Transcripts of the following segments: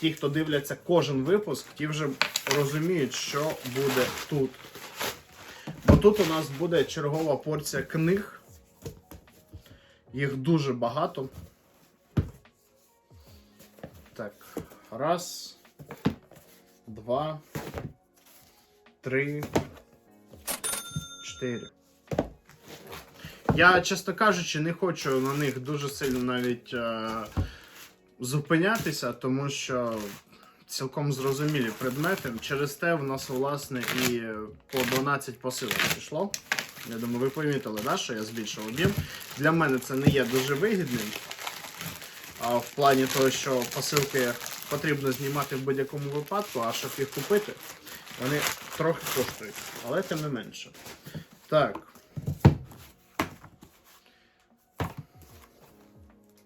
ті, хто дивляться кожен випуск, ті вже розуміють, що буде тут. Бо тут у нас буде чергова порція книг. Їх дуже багато. Так, раз, два, три, чотири. Я, чесно кажучи, не хочу на них дуже сильно навіть е, зупинятися, тому що цілком зрозумілі предмети. Через те в нас, власне, і по 12 посилок пішло. Я думаю, ви помітили, да, що я збільшив об'єм. Для мене це не є дуже вигідним. А в плані того, що посилки потрібно знімати в будь-якому випадку, а щоб їх купити, вони трохи коштують. Але тим не менше. Так.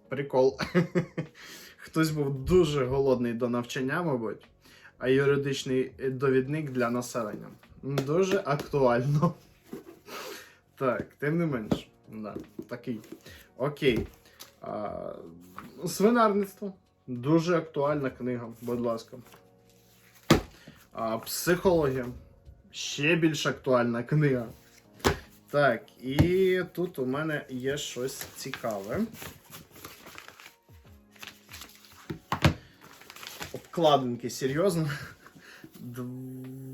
Прикол. Хтось був дуже голодний до навчання, мабуть, а юридичний довідник для населення. Дуже актуально. Так, тим не менш. Да, такий. Окей. А, свинарництво. Дуже актуальна книга, будь ласка. А, психологія. Ще більш актуальна книга. Так, і тут у мене є щось цікаве. Обкладинки, серйозно.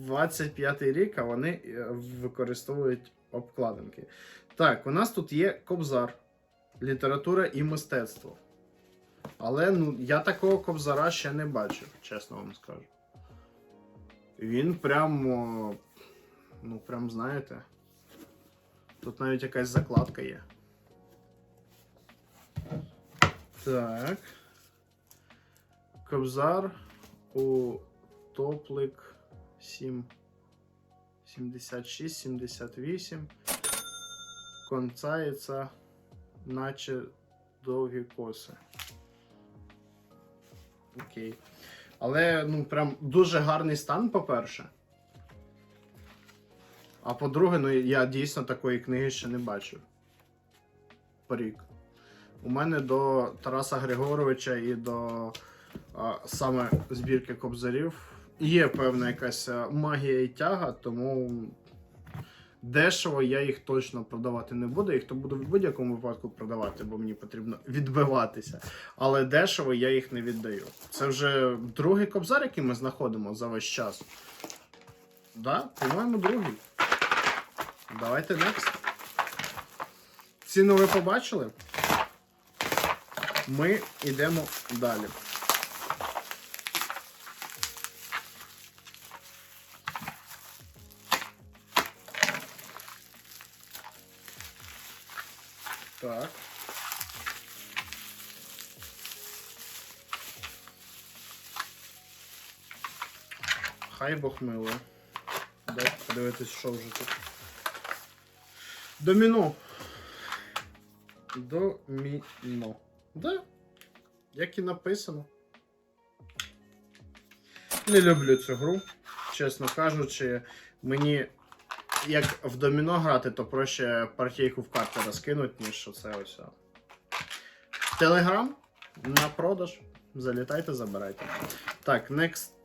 25-й рік, а вони е, використовують обкладинки. Так, у нас тут є кобзар, література і мистецтво. Але ну, я такого кобзара ще не бачив, чесно вам скажу. Він прямо. Ну, прям знаєте. Тут навіть якась закладка є. Так. Кобзар у топлик 7. 76, 78. Концається, наче довгі коси. Окей. Але, ну, прям дуже гарний стан, по-перше. А по-друге, ну я дійсно такої книги ще не бачив. Порік. У мене до Тараса Григоровича і до саме збірки кобзарів є певна якась магія і тяга, тому дешево я їх точно продавати не буду. Їх то буду в будь-якому випадку продавати, бо мені потрібно відбиватися. Але дешево я їх не віддаю. Це вже другий кобзар, який ми знаходимо за весь час. Да, по-моєму, другий. Давайте next. Ціну ви побачили? Ми йдемо далі. Так. Хай Бог милує. Дай подивитись, що вже тут. Доміно. Доміно. Да. Як і написано. Не люблю цю гру. Чесно кажучи, мені як в доміно грати, то проще партійку в карти розкинуть, ніж оце ось. Телеграм на продаж. Залітайте, забирайте. Так, next.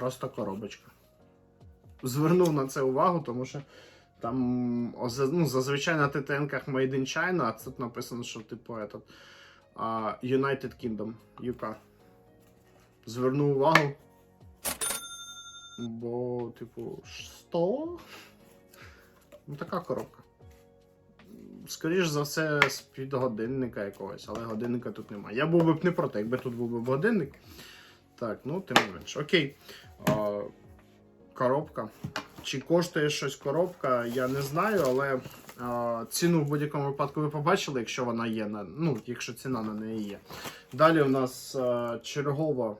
Просто коробочка. Звернув на це увагу, тому що там ну, зазвичай на ТТНках Made in China, а тут написано, що типу этот, United Kingdom, UK. Звернув увагу. Бо, типу, що? Ну, така коробка. Скоріш за все, з-під годинника якогось, але годинника тут немає. Я був би б не проти, якби тут був би годинник. Так, ну тим менш. Окей. А, коробка. Чи коштує щось коробка, я не знаю, але а, ціну в будь-якому випадку ви побачили, якщо вона є, на, ну, якщо ціна на неї є. Далі у нас а, чергова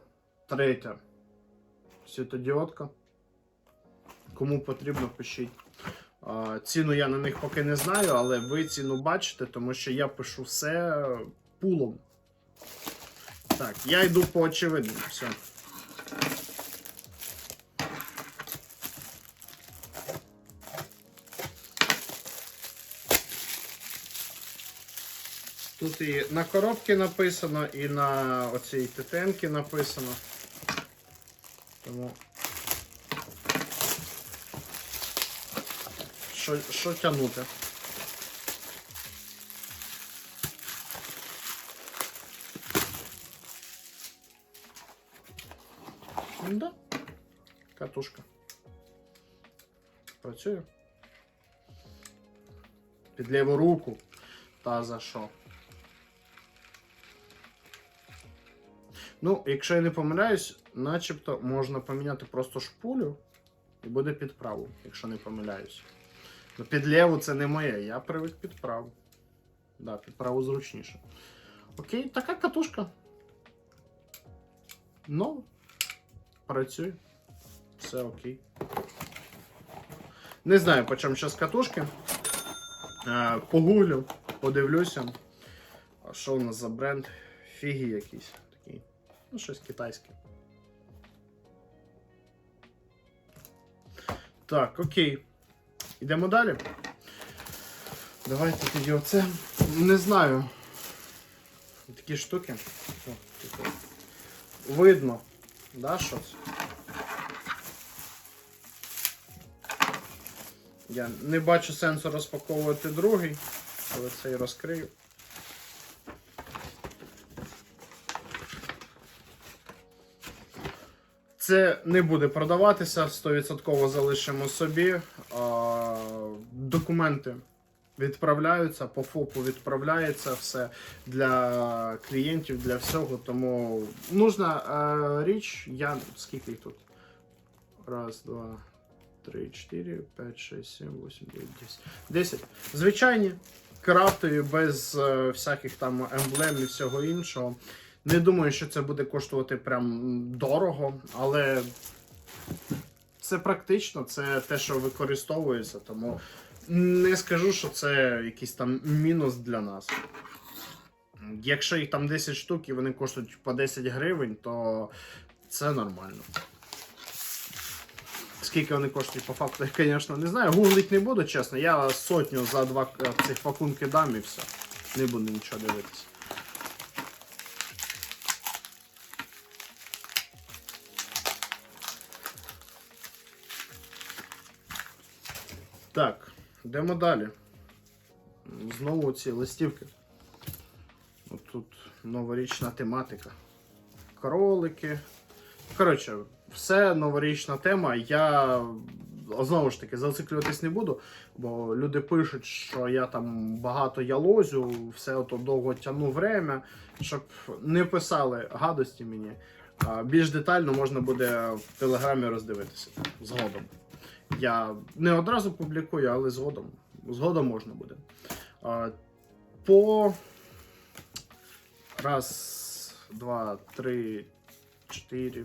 третя світодіодка. Кому потрібно, пишіть. Ціну я на них поки не знаю, але ви ціну бачите, тому що я пишу все пулом. Так, я йду по очевидному. Все. Тут і на коробці написано, і на оцій ТТНці написано. Тому. Що, що тягнути? Катушка. Працює. Під ліву руку. Та за що? Ну, якщо я не помиляюсь, начебто можна поміняти просто шпулю і буде під праву, якщо не помиляюсь. Ну, під ліву це не моє, я привик під праву. Да, під праву зручніше. Окей, така катушка. Ну, працює. Все окей. Не знаю, по чому зараз катушки. Погуглю, подивлюся. А що у нас за бренд? Фігі якийсь такий. Ну, щось китайське. Так, окей. Йдемо далі. Давайте тоді оце. Не знаю. Такі штуки. О, типу, Видно, да, щось? Я не бачу сенсу розпаковувати другий, але цей розкрию. Це не буде продаватися, 100% залишимо собі. Документи відправляються, по ФОПу відправляється все для клієнтів, для всього. Тому нужна а, річ, я скільки їх тут? Раз, два, три, чотири, п'ять, шість, сім, вісім, дев'ять, десять. Десять. Звичайні, крафтові, без е, всяких там емблем і всього іншого. Не думаю, що це буде коштувати прям дорого, але це практично, це те, що використовується, тому не скажу, що це якийсь там мінус для нас. Якщо їх там 10 штук і вони коштують по 10 гривень, то це нормально. Скільки вони коштують по факту, я, звісно, не знаю. Гуглить не буду, чесно. Я сотню за два е, цих пакунки дам і все. Не буду нічого дивитися. Так, йдемо далі. Знову ці листівки. От тут новорічна тематика. Кролики. Коротше, все новорічна тема. Я знову ж таки зациклюватись не буду, бо люди пишуть, що я там багато ялозю, все ото довго тягну время, щоб не писали гадості мені. Більш детально можна буде в телеграмі роздивитися згодом. Я не одразу публікую, але згодом. Згодом можна буде. По раз, два, три, чотири,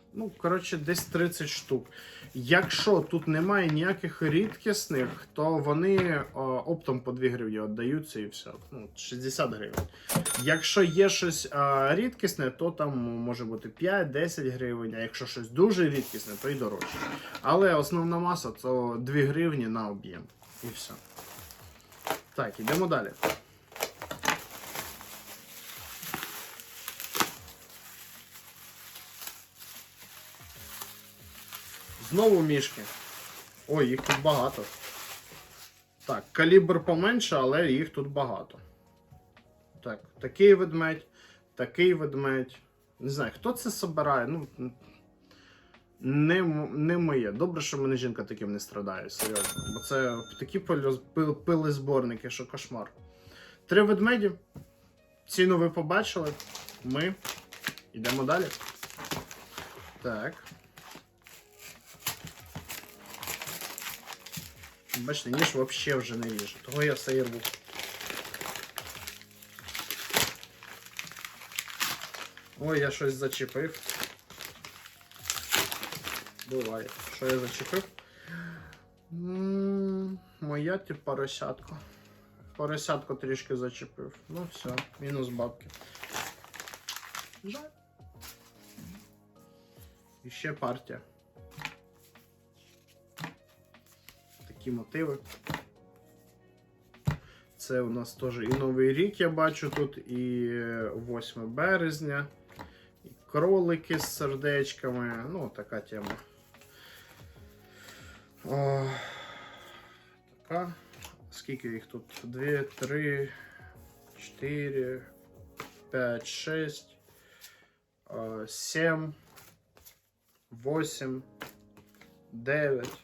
Ну, коротше, десь 30 штук. Якщо тут немає ніяких рідкісних, то вони е, оптом по 2 гривні віддаються і все. Ну, 60 гривень. Якщо є щось е, рідкісне, то там може бути 5-10 гривень, а якщо щось дуже рідкісне, то й дорожче. Але основна маса то 2 гривні на об'єм. І все. Так, ідемо далі. Знову мішки. Ой, їх тут багато. Так, калібр поменше, але їх тут багато. Так, такий ведмедь, такий ведмедь. Не знаю, хто це собирає. Ну, не, не моє. Добре, що мене жінка таким не страдає, серйозно. Бо це такі пили, зборники, що кошмар. Три ведмеді. Ціну ви побачили. Ми йдемо далі. Так. Бачите, ніж взагалі вже не ріже. Того я все і. Ой, я щось зачепив. Буває. Що я зачепив? М, Моя ті поросятко. Поросятко трішки зачепив. Ну все, мінус бабки. Жаль. І ще партія. Такі мотиви. Це у нас теж і Новий рік я бачу тут, і 8 березня, і кролики з сердечками. Ну, така тема. О, така. Скільки їх тут? 2, 3, 4, 5, 6, 7, 8, 9,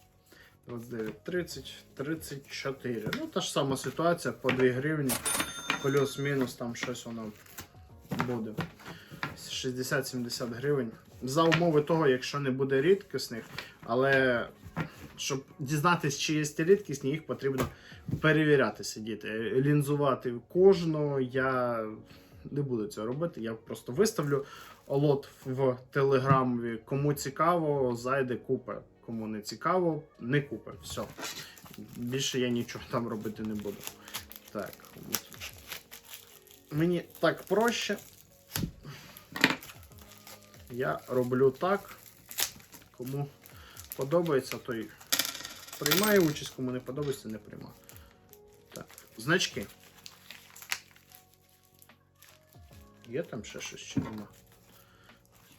29, 30, 34. Ну, та ж сама ситуація по 2 гривні. Плюс-мінус там щось воно буде. 60-70 гривень. За умови того, якщо не буде рідкісних, але щоб дізнатися, чи є ті рідкісні, їх потрібно перевіряти сидіти. Лінзувати кожного я не буду цього робити. Я просто виставлю лот в телеграмі. Кому цікаво, зайде купе. Кому не цікаво, не купе. Все. Більше я нічого там робити не буду. Так. Мені так проще. Я роблю так. Кому подобається, той приймає участь, кому не подобається, не приймає. Так, значки. Є там ще щось чи нема?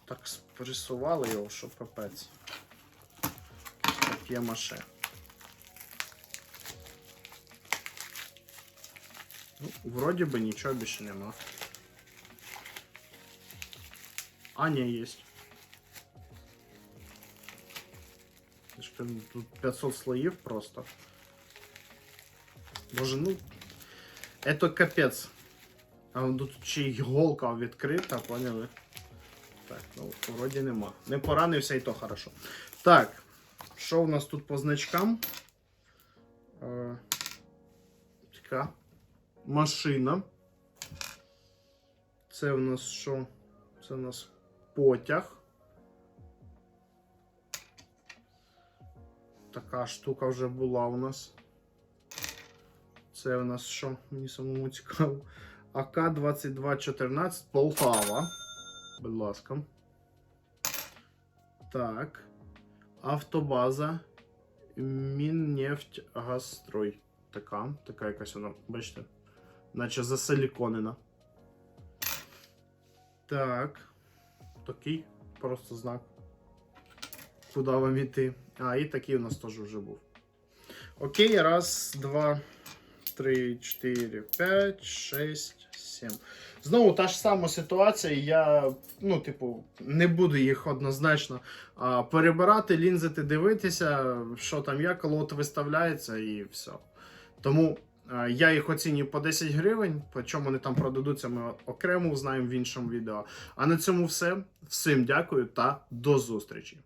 Так спресували його, що капець. Таке маше. Ну, вроді би нічого більше нема. А, не, есть. Слишком тут 500 слоев просто. Боже, ну... Это капец. А вон тут ще й голка відкрита, поняли? Так, ну, вроді нема. Не поранився і то хорошо. Так, Що у нас тут по значкам? Е, така машина. Це у нас що? Це у нас потяг. Така штука вже була у нас. Це у нас що? Мені самому цікаво. АК-2214 Полтава. Будь ласка. Так. Автобаза. Міннефть Газстрой. Така. Така якась вона, бачите, наче засиліконена. Так. Такий просто знак. Куди вам іти? А, і такий у нас теж вже був. Окей, раз, два, три, чотири, п'ять, шість, сім. Знову та ж сама ситуація. Я, ну, типу, не буду їх однозначно а, перебирати, лінзити, дивитися, що там як, лот виставляється і все. Тому а, я їх оцінюю по 10 гривень, по чому вони там продадуться, ми окремо узнаємо в іншому відео. А на цьому все. Всім дякую та до зустрічі!